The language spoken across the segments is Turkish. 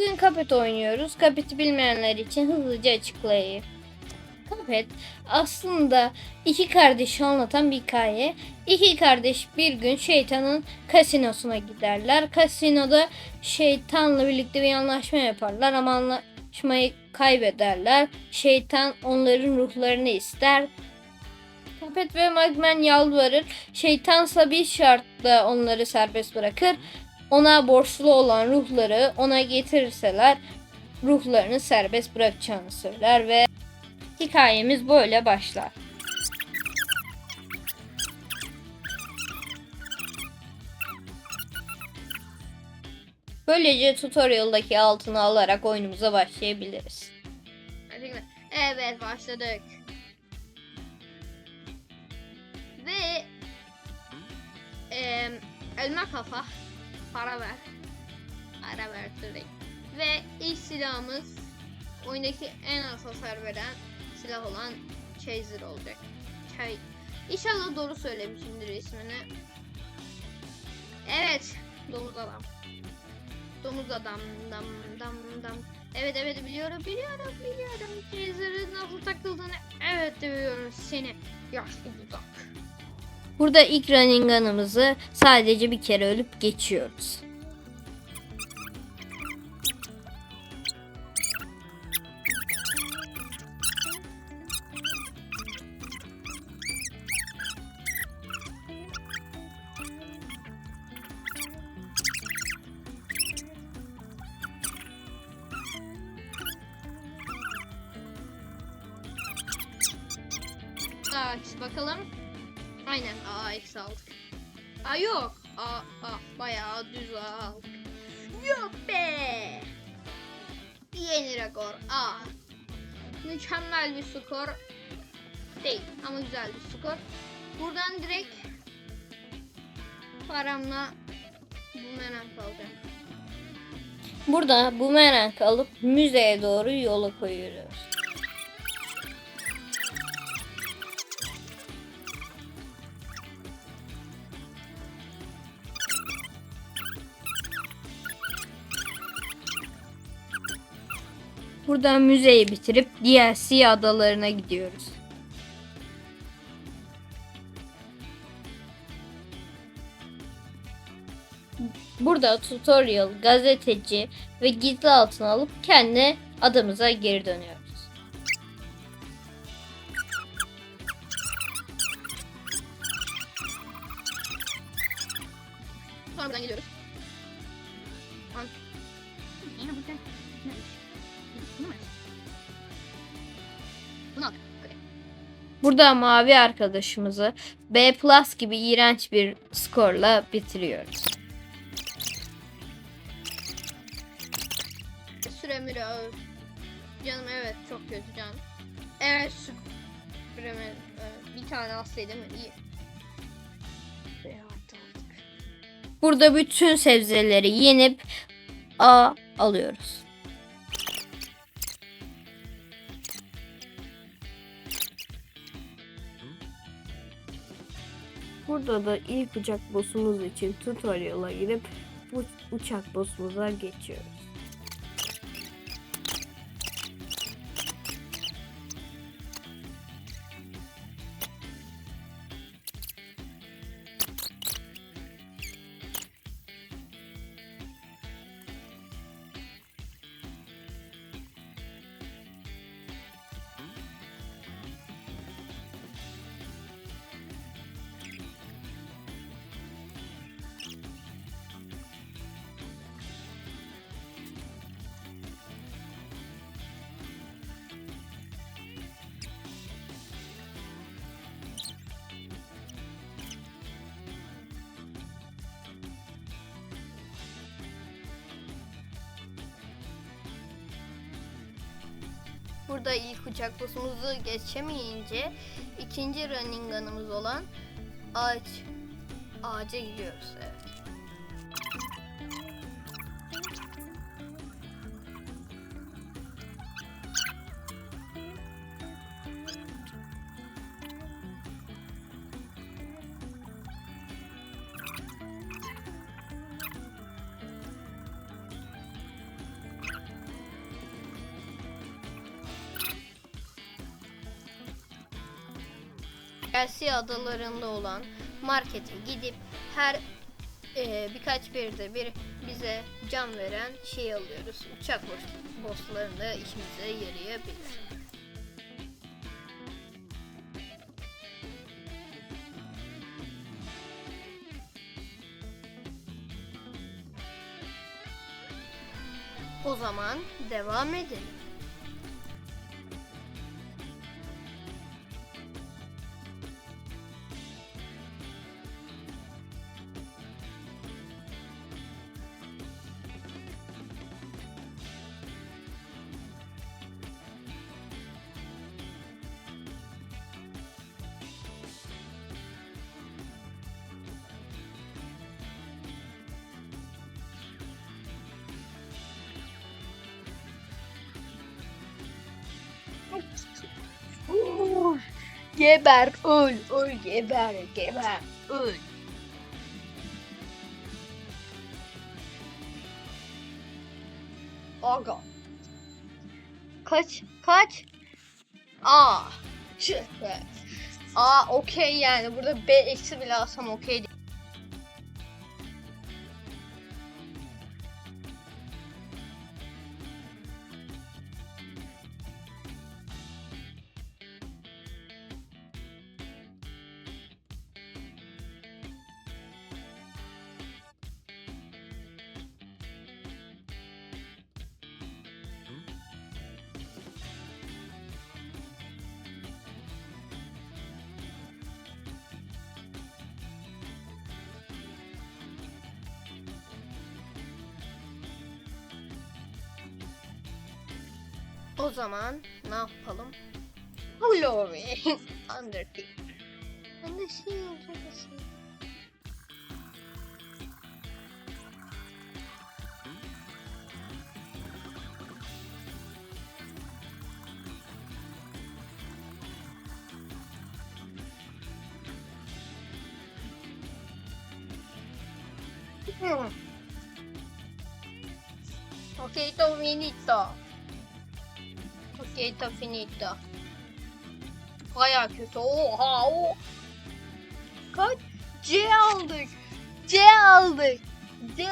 Bugün Cuphead oynuyoruz. Cuphead'i bilmeyenler için hızlıca açıklayayım. Cuphead aslında iki kardeşi anlatan bir hikaye. İki kardeş bir gün şeytanın kasinosuna giderler. Kasinoda şeytanla birlikte bir anlaşma yaparlar ama anlaşmayı kaybederler. Şeytan onların ruhlarını ister. Cuphead ve Magman yalvarır. Şeytansa bir şartla onları serbest bırakır. Ona borçlu olan ruhları ona getirirseler ruhlarını serbest bırakacağını söyler ve hikayemiz böyle başlar. Böylece tutorial'daki altını alarak oyunumuza başlayabiliriz. Evet başladık. Para ver. Para ver direkt. Ve ilk silahımız oyundaki en az hasar veren silah olan Chaser olacak. Ch- İnşallah doğru söylemişimdir ismini. Evet, domuz adam. Domuz adam dam dam dam. Evet evet biliyorum biliyorum biliyorum. Chaser'ın nasıl takıldığını evet biliyorum seni. Yaşlı budak. Burada ilk running gun'ımızı sadece bir kere ölüp geçiyoruz. Bakalım. Aynen A X aldık. Aa yok. A, A bayağı düz A aldık. Yok be. Yeni rekor A. Mükemmel bir skor değil ama güzel bir skor. Buradan direkt paramla bu menem kalacağım. Burada bumerang alıp müzeye doğru yola koyuyoruz. Buradan müzeyi bitirip DLC adalarına gidiyoruz. Burada tutorial, gazeteci ve gizli altın alıp kendi adamıza geri dönüyoruz. Sonra buradan gidiyoruz. Burada mavi arkadaşımızı B plus gibi iğrenç bir skorla bitiriyoruz. Süremir ağır. Canım evet çok kötü canım. Evet süremir. e, Bir tane alsaydım iyi. Burada bütün sebzeleri yenip A alıyoruz. Burada da ilk uçak boss'umuz için tutorial'a girip uçak boss'umuza geçiyoruz. Burada ilk uçak boss'umuzu geçemeyince ikinci running gun'ımız olan ağaç ağaca gidiyoruz. Evet. Chelsea adalarında olan markete gidip her e, birkaç birde bir bize can veren şey alıyoruz. Uçak boss- bosslarında işimize yarayabilir. O zaman devam edelim. Geber, öl, öl, geber, geber, öl. Aga. Kaç, kaç? Aa, be. Aa, okey yani. Burada B eksi bile alsam okey O zaman ne yapalım? Glory. Undertaker. Ben de şey olacak aslında. Ok, tô finito. Ok, tô finito. Baya kötü. Oha o. Kaç? C aldık. C aldık. C.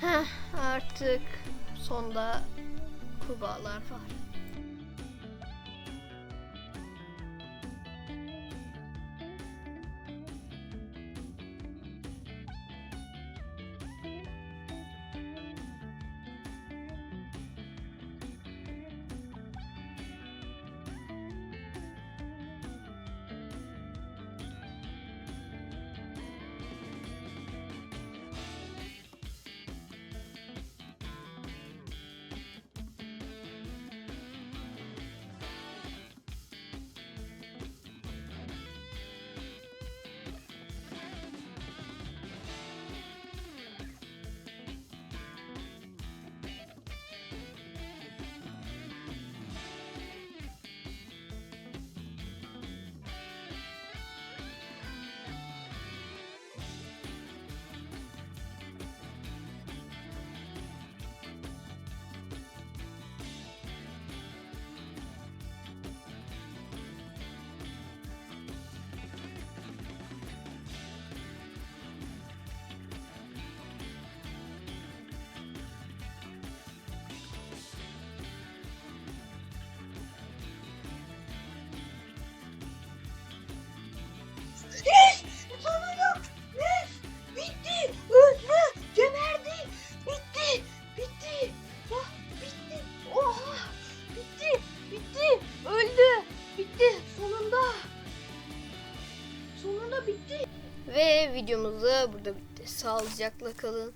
Heh, artık sonda kurbağalar var. Sağlıcakla kalın.